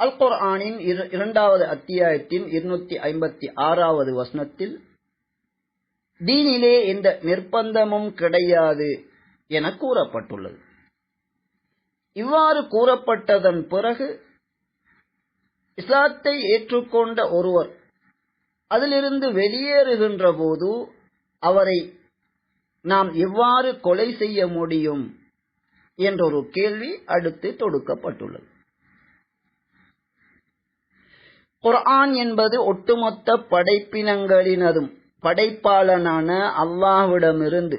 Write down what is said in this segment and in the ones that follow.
அல் குர்ஆனின் இரண்டாவது அத்தியாயத்தின் இருநூத்தி ஐம்பத்தி ஆறாவது வசனத்தில் தீனிலே எந்த நிர்பந்தமும் கிடையாது என கூறப்பட்டுள்ளது. இவ்வாறு கூறப்பட்டதன் பிறகு இஸ்லாத்தை ஏற்றுக்கொண்ட ஒருவர் அதிலிருந்து வெளியேறுகின்ற போது அவரை நாம் எவ்வாறு கொலை செய்ய முடியும்? என்றொரு கேள்வி அடுத்து தொடுக்கப்பட்டுள்ளது. குர்ஆன் என்பது ஒட்டுமொத்த படைப்பினங்களினதும் படைப்பாளனான அல்லாஹ்விடமிருந்து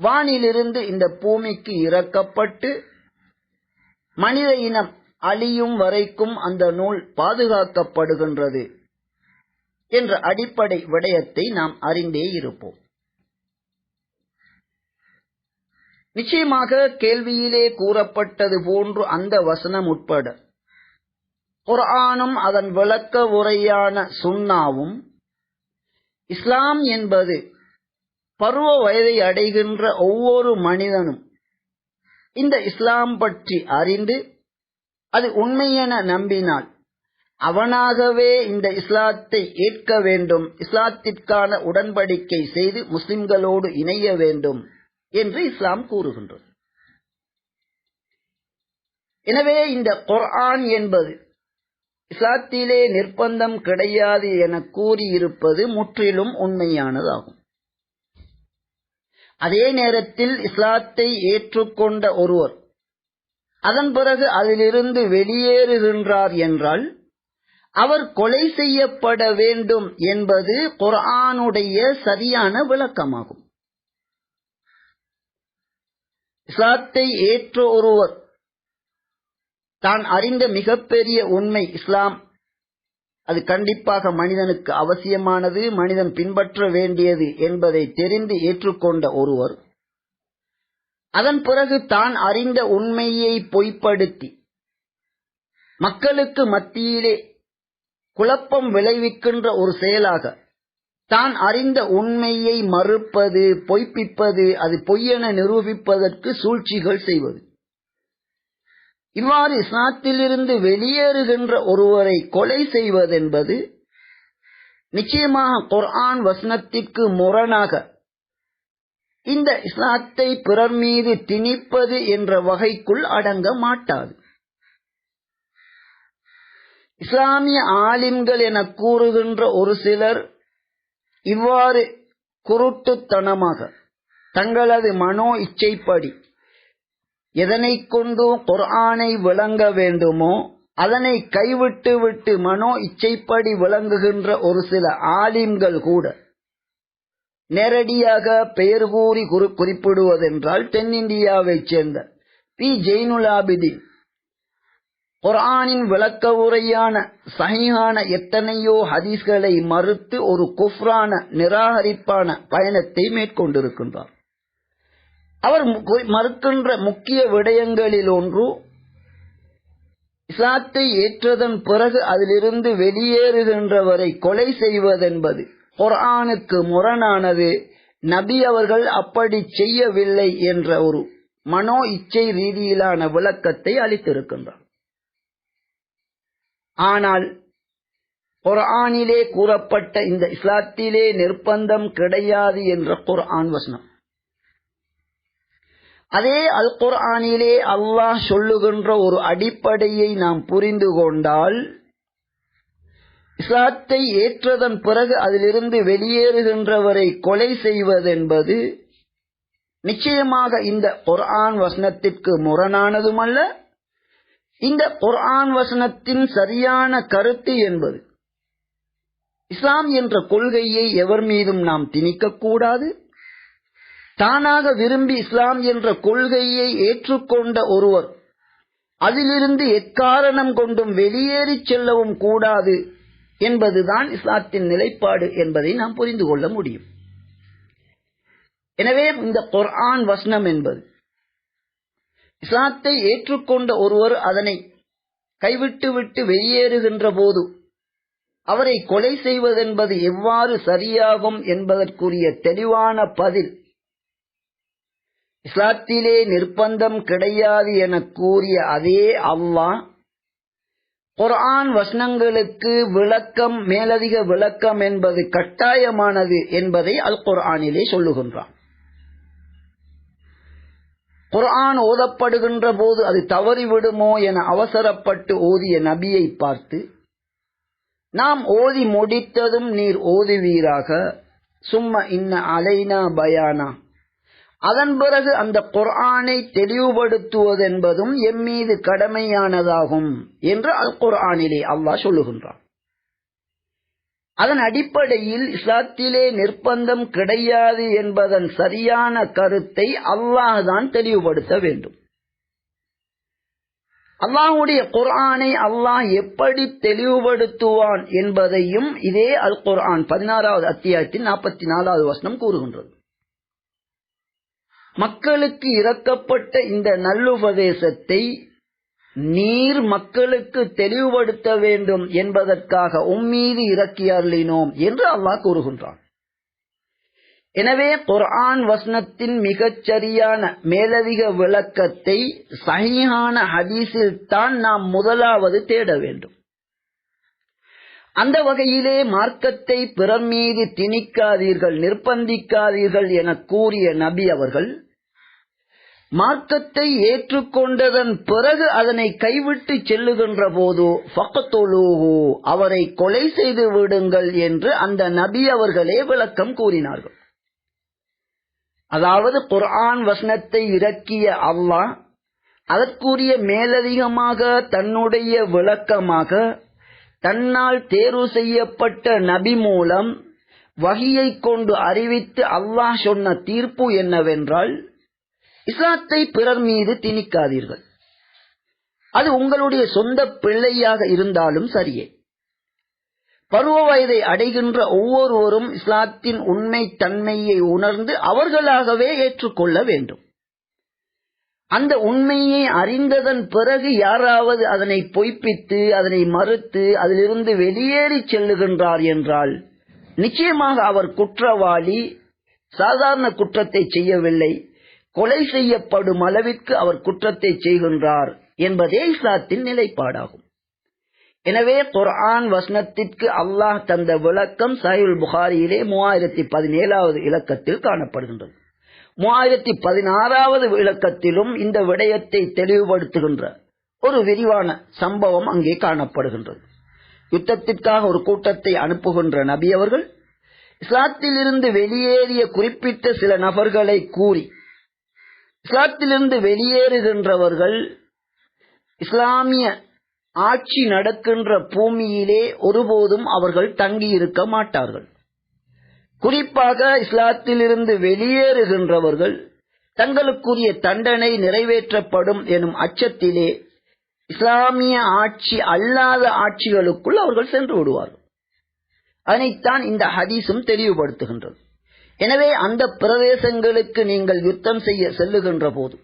வானிலிருந்து இந்த பூமிக்கு இறக்கப்பட்டு மனித இனம் அழியும் வரைக்கும் அந்த நூல் பாதுகாக்கப்படுகின்றது என்ற அடிப்படை விடயத்தை நாம் அறிந்தே இருப்போம். நிச்சயமாக கேள்வியிலே கூறப்பட்டது போன்று அந்த வசனம் உட்பட குர்ஆனும் அதன் விளக்க உரையான சுன்னாவும் இஸ்லாம் என்பது பருவ வயதை அடைகின்ற ஒவ்வொரு மனிதனும் இந்த இஸ்லாம் பற்றி அறிந்து அது உண்மையென நம்பினால் அவனாகவே இந்த இஸ்லாத்தை ஏற்க வேண்டும் இஸ்லாத்திற்கான உடன்படிக்கை செய்து முஸ்லிம்களோடு இணைய வேண்டும் என்று இஸ்லாம் கூறுகின்றது. எனவே இந்த குர்ஆன் என்பது இஸ்லாத்திலே நிர்பந்தம் கிடையாது என கூறியிருப்பது முற்றிலும் உண்மையானதாகும். அதே நேரத்தில் இஸ்லாத்தை ஏற்றுக்கொண்ட ஒருவர் அதன் பிறகு அதிலிருந்து வெளியேறுகின்றார் என்றால் அவர் கொலை செய்யப்பட வேண்டும் என்பது குரானுடைய சரியான விளக்கமாகும். இஸ்லாத்தை ஏற்ற ஒருவர் தான் அறிந்த மிகப்பெரிய உண்மை இஸ்லாம். அது கண்டிப்பாக மனிதனுக்கு அவசியமானது மனிதன் பின்பற்ற வேண்டியது என்பதை தெரிந்து ஏற்றுக்கொண்ட ஒருவர் அதன் பிறகு தான் அறிந்த உண்மையை பொய்ப்படுத்தி மக்களுக்கு மத்தியிலே குழப்பம் விளைவிக்கின்ற ஒரு செயலாக தான் அறிந்த உண்மையை மறுப்பது பொய்ப்பிப்பது அது பொய்யென நிரூபிப்பதற்கு சூழ்ச்சிகள் செய்வது. இவ்வாறு இஸ்லாத்திலிருந்து வெளியேறுகின்ற ஒருவரை கொலை செய்வதென்பது நிச்சயமாக குர்ஆன் வசனத்திற்கு முரணாக இந்த இஸ்லாத்தை பிறர் மீது திணிப்பது என்ற வகைக்குள் அடங்க மாட்டாது. இஸ்லாமிய ஆலிம்கள் என கூறுகின்ற ஒரு சிலர் இவ்வாறு குருட்டுத்தனமாக தங்களது மனோ இச்சைப்படி எதனை கொண்டு குர்ஆனை விளங்க வேண்டுமோ அதனை கைவிட்டு விட்டு மனோ இச்சைப்படி விளங்குகின்ற ஒரு சில ஆலிம்கள் கூட நேரடியாக பெயர் கூறி குறிப்பிடுவதென்றால் தென்னிந்தியாவைச் சேர்ந்த பி. ஜெயினுலாபிதீன் குர்ஆனின் விளக்க உரையான சகியான எத்தனையோ ஹதீஸ்களை மறுத்து ஒரு குஃப்ரான நிராகரிப்பான பயணத்தை மேற்கொண்டிருக்கின்றார் அவர் மறுக்கின்ற முக்கிய விடயங்களில் ஒன்று இஸ்லாத்தை ஏற்றதன் பிறகு அதிலிருந்து வெளியேறுகின்றவரை கொலை செய்வதென்பது. குர்ஆனுக்கு முரணானது நபி அவர்கள் அப்படி செய்யவில்லை என்ற ஒரு மனோ இச்சை ரீதியிலான விளக்கத்தை அளித்திருக்கின்றார். ஆனால் குர்ஆனிலே கூறப்பட்ட இந்த இஸ்லாத்திலே நிர்பந்தம் கிடையாது என்ற குர்ஆன் வசனம். அதே அல் குர்ஆனிலே அல்லாஹ் சொல்லுகின்ற ஒரு அடிப்படையை நாம் புரிந்து கொண்டால் இஸ்லாத்தை ஏற்றதன் பிறகு அதிலிருந்து வெளியேறுகின்றவரை கொலை செய்வதென்பது நிச்சயமாக இந்த குர்ஆன் வசனத்திற்கு முரணானதுமல்ல. இந்த குர்ஆன் வசனத்தின் சரியான கருத்து என்பது இஸ்லாம் என்ற கொள்கையை எவர் மீதும் நாம் திணிக்கக்கூடாது. தானாக விரும்பி இஸ்லாம் என்ற கொள்கையை ஏற்றுக்கொண்ட ஒருவர் அதிலிருந்து எக்காரணம் கொண்டும் வெளியேறிச் செல்லவும் கூடாது என்பதுதான் இஸ்லாத்தின் நிலைப்பாடு என்பதை நாம் புரிந்து கொள்ள முடியும். எனவே இந்த குர்ஆன் வசனம் என்பது இஸ்லாத்தை ஏற்றுக்கொண்ட ஒருவர் அதனை கைவிட்டு விட்டு வெளியேறுகின்ற போது அவரை கொலை செய்வதென்பது எவ்வாறு சரியாகும் என்பதற்குரிய தெளிவான பதில் இஸ்லாத்திலே நிர்பந்தம் கிடையாது என கூறிய அதே அவ்வா குர்ஆன் வசனங்களுக்கு விளக்கம் மேலதிக விளக்கம் என்பது கட்டாயமானது என்பதை அல் குர்ஆனிலே சொல்லுகின்றான். குர்ஆன் ஓதப்படுகின்ற போது அது தவறிவிடுமோ என அவசரப்பட்டு ஓதிய நபியை பார்த்து நாம் ஓதி முடித்ததும் நீர் ஓதுவீராக. சும்மா இன்ன அலைனா பயானா. அதன் பிறகு அந்த குர்ஆனை தெளிவுபடுத்துவதென்பதும் எம்மீது கடமையானதாகும் என்று அல் குர்ஆனிலே அல்லாஹ் சொல்லுகின்றான். அதன் அடிப்படையில் இஸ்லாத்திலே நிர்பந்தம் கிடையாது என்பதன் சரியான கருத்தை அல்லாஹ் தான் தெளிவுபடுத்த வேண்டும். அல்லாஹுடைய குர்ஆனை அல்லாஹ் எப்படி தெளிவுபடுத்துவான் என்பதையும் இதே அல் குர்ஆன் பதினாறாவது அத்தியாயத்தின் நாற்பத்தி நாலாவது வசனம் கூறுகின்றது. மக்களுக்கு இறக்கப்பட்ட இந்த நல்லுபதேசத்தை நீர் மக்களுக்கு தெளிவுபடுத்த வேண்டும் என்பதற்காக உம்மீது இறக்கி அருளினோம் என்று அல்லாஹ் கூறுகின்றான். எனவே குர்ஆன் வசனத்தின் மிகச்சரியான மேலதிக விளக்கத்தை சகியான ஹதீஸில் தான் நாம் முதலாவது தேட வேண்டும். அந்த வகையிலே மார்க்கத்தை பிறர் மீது திணிக்காதீர்கள் நிர்பந்திக்காதீர்கள் என கூறிய நபி அவர்கள் மார்க்கத்தை ஏற்றுக்கொண்டதன் பிறகு அதனை கைவிட்டு செல்லுகின்ற போது ஃபக்கத்தொழுஹு அவரை கொலை செய்து விடுங்கள் என்று அந்த நபி அவர்களே விளக்கம் கூறினார்கள். அதாவது குர்ஆன் வசனத்தை இறக்கிய அல்லாஹ் அதற்குரிய மேலதிகமாக தன்னுடைய விளக்கமாக தன்னால் தேர்வு செய்யப்பட்ட நபி மூலம் வகியை கொண்டு அறிவித்து அல்லாஹ் சொன்ன தீர்ப்பு என்னவென்றால் இஸ்லாத்தை பிறர் மீது திணிக்காதீர்கள். அது உங்களுடைய சொந்த பிள்ளையாக இருந்தாலும் சரியே. பருவ வயதை அடைகின்ற ஒவ்வொருவரும் இஸ்லாத்தின் உண்மை தன்மையை உணர்ந்து அவர்களாகவே ஏற்றுக்கொள்ள வேண்டும். அந்த உண்மையை அறிந்ததன் பிறகு யாராவது அதனை பொய்ப்பித்து அதனை மறுத்து அதிலிருந்து வெளியேறி செல்லுகின்றார் என்றால் நிச்சயமாக அவர் குற்றவாளி சாதாரண குற்றத்தை செய்யவில்லை. கொலை செய்யப்படும் அளவிற்கு அவர் குற்றத்தை செய்கின்றார் என்பதே இஸ்லாத்தின் நிலைப்பாடாகும். எனவே குர்ஆன் வசனத்திற்கு அல்லாஹ் தந்த விளக்கம் சஹீல் புகாரியிலே மூவாயிரத்தி பதினேழாவது இலக்கத்தில் காணப்படுகின்றது. மூவாயிரத்தி பதினாறாவது இலக்கத்திலும் இந்த விடயத்தை தெளிவுபடுத்துகின்ற ஒரு விரிவான சம்பவம் அங்கே காணப்படுகின்றது. யுத்தத்திற்காக ஒரு கூட்டத்தை அனுப்புகின்ற நபி அவர்கள் இஸ்லாத்திலிருந்து வெளியேறிய குறிப்பிட்ட சில நபர்களை கூறி இஸ்லாத்திலிருந்து வெளியேறுகின்றவர்கள் இஸ்லாமிய ஆட்சி நடக்கின்ற பூமியிலே ஒருபோதும் அவர்கள் தங்கியிருக்க மாட்டார்கள். குறிப்பாக இஸ்லாத்திலிருந்து வெளியேறுகின்றவர்கள் தங்களுக்குரிய தண்டனை நிறைவேற்றப்படும் எனும் அச்சத்திலே இஸ்லாமிய ஆட்சி அல்லாத ஆட்சிகளுக்குள் அவர்கள் சென்று விடுவார்கள். அதனைத்தான் இந்த ஹதீஸும் தெளிவுபடுத்துகின்றது. எனவே அந்த பிரதேசங்களுக்கு நீங்கள் யுத்தம் செய்ய செல்லுகின்ற போது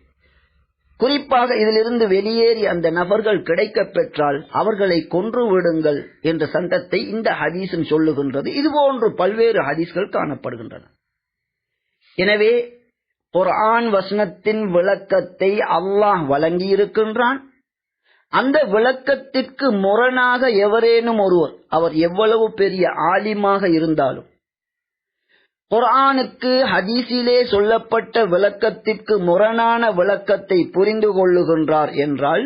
குறிப்பாக இதிலிருந்து வெளியேறி அந்த நபர்கள் கிடைக்கப் பெற்றால் அவர்களை கொன்று விடுங்கள் என்ற சட்டத்தை இந்த ஹதீஸும் சொல்லுகின்றது. இதுபோன்று பல்வேறு ஹதீஸ்கள் காணப்படுகின்றன. எனவே குர்ஆன் வசனத்தின் விளக்கத்தை அல்லாஹ் வழங்கியிருக்கின்றான். அந்த விளக்கத்திற்கு முரணாக எவரேனும் ஒருவர் அவர் எவ்வளவு பெரிய ஆலிமாக இருந்தாலும் குர்ஆனுக்கு ஹதீஸிலே சொல்லப்பட்ட விளக்கத்திற்கு முரணான விளக்கத்தை புரிந்து கொள்ளுகின்றார் என்றால்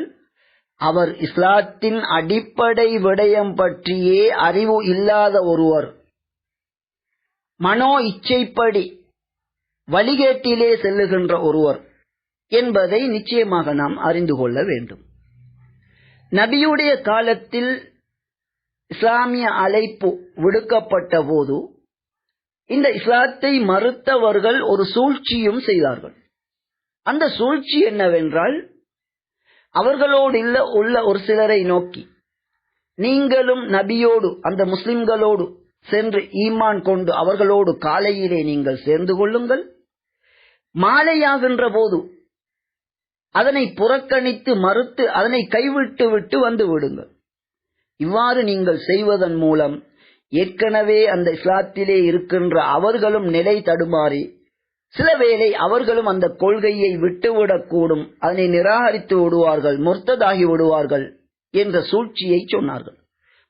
அவர் இஸ்லாத்தின் அடிப்படை விடயம் பற்றியே அறிவு இல்லாத ஒருவர். மனோ இச்சைப்படி வழிகேட்டிலே செல்லுகின்ற ஒருவர் என்பதை நிச்சயமாக நாம் அறிந்து கொள்ள வேண்டும். நபியுடைய காலத்தில் இஸ்லாமிய அழைப்பு விடுக்கப்பட்ட போது இந்த இஸ்லாத்தை மறுத்தவர்கள் ஒரு சூழ்ச்சியும் செய்தார்கள். அந்த சூழ்ச்சி என்னவென்றால் அவர்களோடு இல்ல உள்ள ஒரு சிலரை நோக்கி நீங்களும் நபியோடு அந்த முஸ்லிம்களோடு சென்று ஈமான் கொண்டு அவர்களோடு காலையிலே நீங்கள் சேர்ந்து கொள்ளுங்கள். மாலையாகின்ற போது அதனை புறக்கணித்து மறுத்து அதனை கைவிட்டு விட்டு வந்து விடுங்கள். இவ்வாறு நீங்கள் செய்வதன் மூலம் ஏற்கனவே அந்த இஸ்லாத்திலே இருக்கின்ற அவர்களும் நிலை தடுமாறி சில வேளை அவர்களும் அந்த கொள்கையை விட்டுவிடக்கூடும் அதனை நிராகரித்து விடுவார்கள் முர்த்ததாகி விடுவார்கள் என்ற சூழ்ச்சியை சொன்னார்கள்.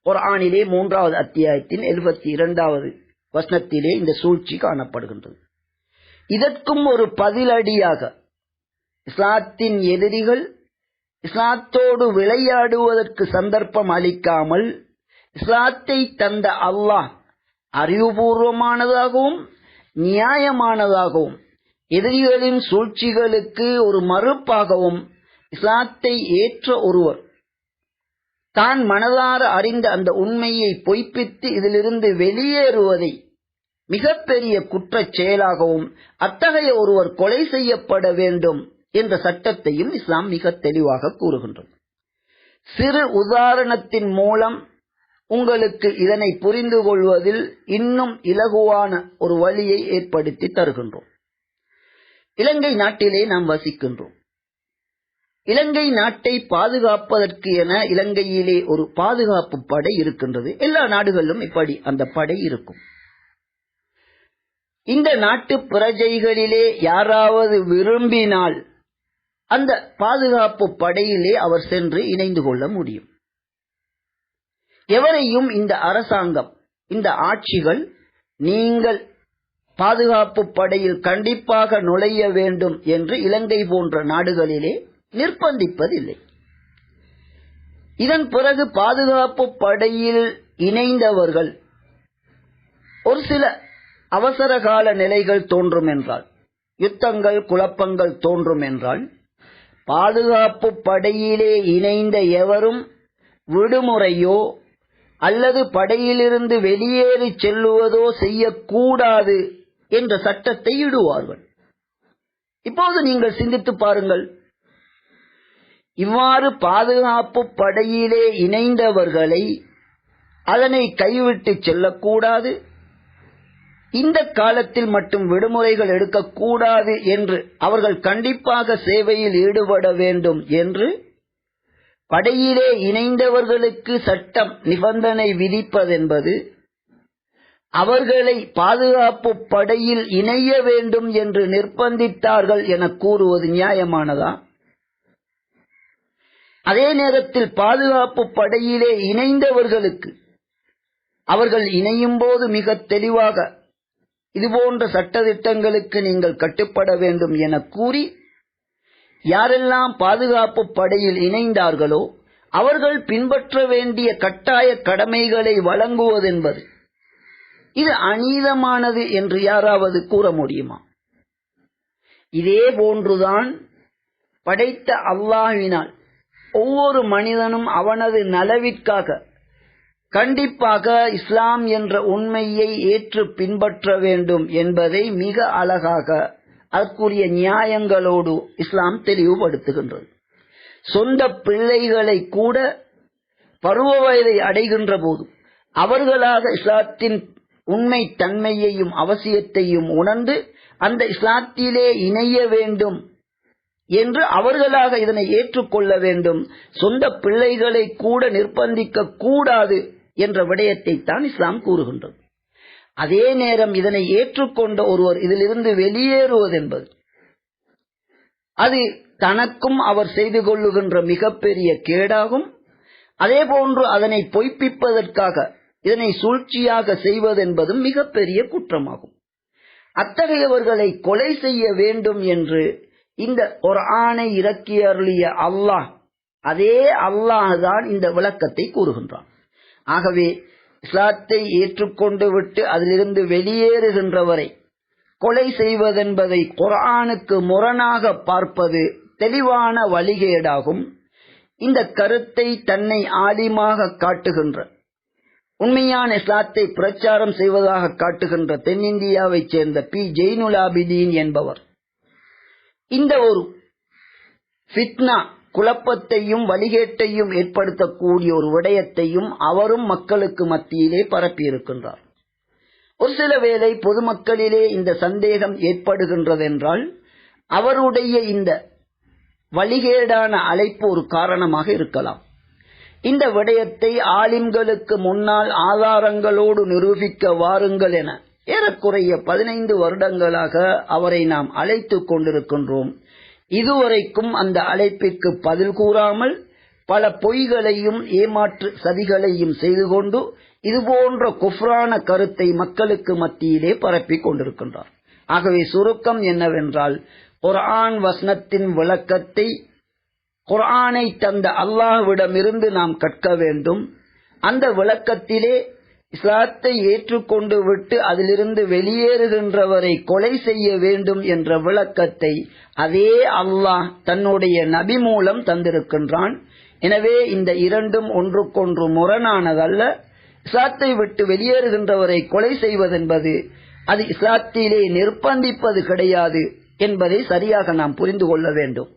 குரானிலே மூன்றாவது அத்தியாயத்தின் எழுபத்தி இரண்டாவது வசனத்திலே இந்த சூழ்ச்சி காணப்படுகின்றது. இதற்கும் ஒரு பதிலடியாக இஸ்லாத்தின் எதிரிகள் இஸ்லாத்தோடு விளையாடுவதற்கு சந்தர்ப்பம் அளிக்காமல் இஸ்லாத்தை தந்த அல்லாஹ் அறிவுபூர்வமானதாகவும் நியாயமானதாகவும் எதிரிகளின் சூழ்ச்சிகளுக்கு ஒரு மறுப்பாகவும் இஸ்லாத்தை ஏற்ற ஒருவர். தான் மனதார அறிந்த அந்த உண்மையை பொய்ப்பித்து இதிலிருந்து வெளியேறுவதை மிகப்பெரிய குற்றச் செயலாகவும் அத்தகைய ஒருவர் கொலை செய்யப்பட வேண்டும் என்ற சட்டத்தையும் இஸ்லாம் மிக தெளிவாக கூறுகின்றது. சிறு உதாரணத்தின் மூலம் உங்களுக்கு இதனை புரிந்து கொள்வதில் இன்னும் இலகுவான ஒரு வழியை ஏற்படுத்தி தருகின்றோம். இலங்கை நாட்டிலே நாம் வசிக்கின்றோம். இலங்கை நாட்டை பாதுகாப்பதற்கு என இலங்கையிலே ஒரு பாதுகாப்பு படை இருக்கின்றது. எல்லா நாடுகளிலும் இப்படி அந்த படை இருக்கும். இந்த நாட்டு பிரஜைகளிலே யாராவது விரும்பினால் அந்த பாதுகாப்பு படையிலே அவர் சென்று இணைந்து கொள்ள முடியும். எவரையும் இந்த அரசாங்கம் இந்த ஆட்சிகள் நீங்கள் பாதுகாப்பு படையில் கண்டிப்பாக நுழைய வேண்டும் என்று இலங்கை போன்ற நாடுகளிலே நிர்பந்திப்பதில்லை இதன் பிறகு பாதுகாப்பு படையில் இணைந்தவர்கள் ஒரு சில அவசர கால நிலைகள் தோன்றும் என்றால் யுத்தங்கள் குழப்பங்கள் தோன்றும் என்றால் பாதுகாப்பு படையிலே இணைந்த எவரும் விடுமுறையோ அல்லது படையிலிருந்து வெளியேறி செல்லுவதோ செய்யக்கூடாது என்ற சட்டத்தை இடுவார்கள். இப்போது நீங்கள் சிந்தித்து பாருங்கள். இவ்வாறு பாதுகாப்பு படையிலே இணைந்தவர்களை அதனை கைவிட்டு செல்லக்கூடாது. இந்த காலத்தில் மட்டும் விடுமுறைகள் எடுக்கக்கூடாது என்று அவர்கள் கண்டிப்பாக சேவையில் ஈடுபட வேண்டும் என்று படையிலே இணைந்தவர்களுக்கு சட்டம் நிபந்தனை விதிப்பதென்பது அவர்களை பாதுகாப்பு படையில் இணைய வேண்டும் என்று நிர்பந்தித்தார்கள் என கூறுவது நியாயமானதா? அதே நேரத்தில் பாதுகாப்பு படையிலே இணைந்தவர்களுக்கு அவர்கள் இணையும் போது மிக தெளிவாக இதுபோன்ற சட்டத்திட்டங்களுக்கு நீங்கள் கட்டுப்பட வேண்டும் என கூறி யாரெல்லாம் பாதுகாப்பு படையில் இணைந்தார்களோ அவர்கள் பின்பற்ற வேண்டிய கட்டாய கடமைகளை வழங்குவதென்பது. இது அநீதமானது என்று யாராவது கூற முடியுமா? இதே போன்றுதான் படைத்த அல்லாஹ்வினால் ஒவ்வொரு மனிதனும் அவனது நலவிற்காக கண்டிப்பாக இஸ்லாம் என்ற உண்மையை ஏற்று பின்பற்ற வேண்டும் என்பதை மிக அழகாக அதற்குரிய நியாயங்களோடு இஸ்லாம் தெளிவுபடுத்துகின்றது. சொந்த பிள்ளைகளை கூட பருவ வயதை அடைகின்ற போது அவர்களாக இஸ்லாத்தின் உண்மை தன்மையையும் அவசியத்தையும் உணர்ந்து அந்த இஸ்லாத்திலே இணைய வேண்டும் என்று அவர்களாக இதனை ஏற்றுக்கொள்ள வேண்டும். சொந்த பிள்ளைகளை கூட நிர்பந்திக்க கூடாது என்ற விடயத்தை தான் இஸ்லாம் கூறுகின்றது. அதே நேரம் இதனை ஏற்றுக்கொண்ட ஒருவர் இதிலிருந்து வெளியேறுவதென்பது. அது தனக்கும் அவர் செய்து கொள்ளுகின்ற மிகப்பெரிய கேடாகும். அதே போன்று அதனை பொய்ப்பிப்பதற்காக இதனை சூழ்ச்சியாக செய்வதென்பதும் மிகப்பெரிய குற்றமாகும். அத்தகையவர்களை கொலை செய்ய வேண்டும் என்று இந்த ஒரு ஆணை இறக்கி அருளிய அல்லாஹ் அதே அல்லாஹ் தான் இந்த விளக்கத்தை கூறுகின்றான். ஆகவே இஸ்லாத்தை ஏற்றுக்கொண்டு விட்டு அதிலிருந்து வெளியேறுகின்றவரை கொலை செய்வதென்பதை குரானுக்கு முரணாக பார்ப்பது தெளிவான வழிகேடாகும். இந்த கருத்தை தன்னை ஆலிமாக காட்டுகின்ற உண்மையான இஸ்லாத்தை பிரச்சாரம் செய்வதாக காட்டுகின்ற தென்னிந்தியாவைச் சேர்ந்த பி. ஜெயினுலாபிதீன் என்பவர். இந்த ஒரு ஃபித்னா குழப்பத்தையும் வழிகேட்டையும் ஏற்படுத்தக்கூடிய ஒரு விடயத்தையும் அவரும் மக்களுக்கு மத்தியிலே பரப்பியிருக்கின்றார். ஒரு சில வேளை பொதுமக்களிலே இந்த சந்தேகம் ஏற்படுகின்றதென்றால் அவருடைய இந்த வழிகேடான அழைப்பு ஒரு காரணமாக இருக்கலாம். இந்த விடயத்தை ஆலிம்களுக்கு முன்னால் ஆதாரங்களோடு நிரூபிக்க வாருங்கள் என ஏறக்குறைய பதினைந்து வருடங்களாக அவரை நாம் அழைத்துக் கொண்டிருக்கின்றோம். இதுவரைக்கும் அந்த அழைப்பிற்கு பதில் கூறாமல் பல பொய்களையும் ஏமாற்று சதிகளையும் செய்து கொண்டு இதுபோன்ற குஃப்ரான கருத்தை மக்களுக்கு மத்தியிலே பரப்பிக் கொண்டிருக்கின்றார். ஆகவே சுருக்கம் என்னவென்றால் குர்ஆன் வசனத்தின் விளக்கத்தை குர்ஆனை தந்த அல்லாஹ்விடமிருந்து நாம் கற்க வேண்டும். அந்த விளக்கத்திலே இஸ்லாத்தை ஏற்றுக்கொண்டு விட்டு அதிலிருந்து வெளியேறுகின்றவரை கொலை செய்ய வேண்டும் என்ற விளக்கத்தை அதே அல்லாஹ் தன்னுடைய நபி மூலம் தந்திருக்கின்றான். எனவே இந்த இரண்டும் ஒன்றுக்கொன்று முரணானதல்ல. இஸ்லாத்தை விட்டு வெளியேறுகின்றவரை கொலை செய்வதென்பது அது இஸ்லாத்திலே நிர்பந்திப்பது கிடையாது என்பதை சரியாக நாம் புரிந்து கொள்ள வேண்டும்.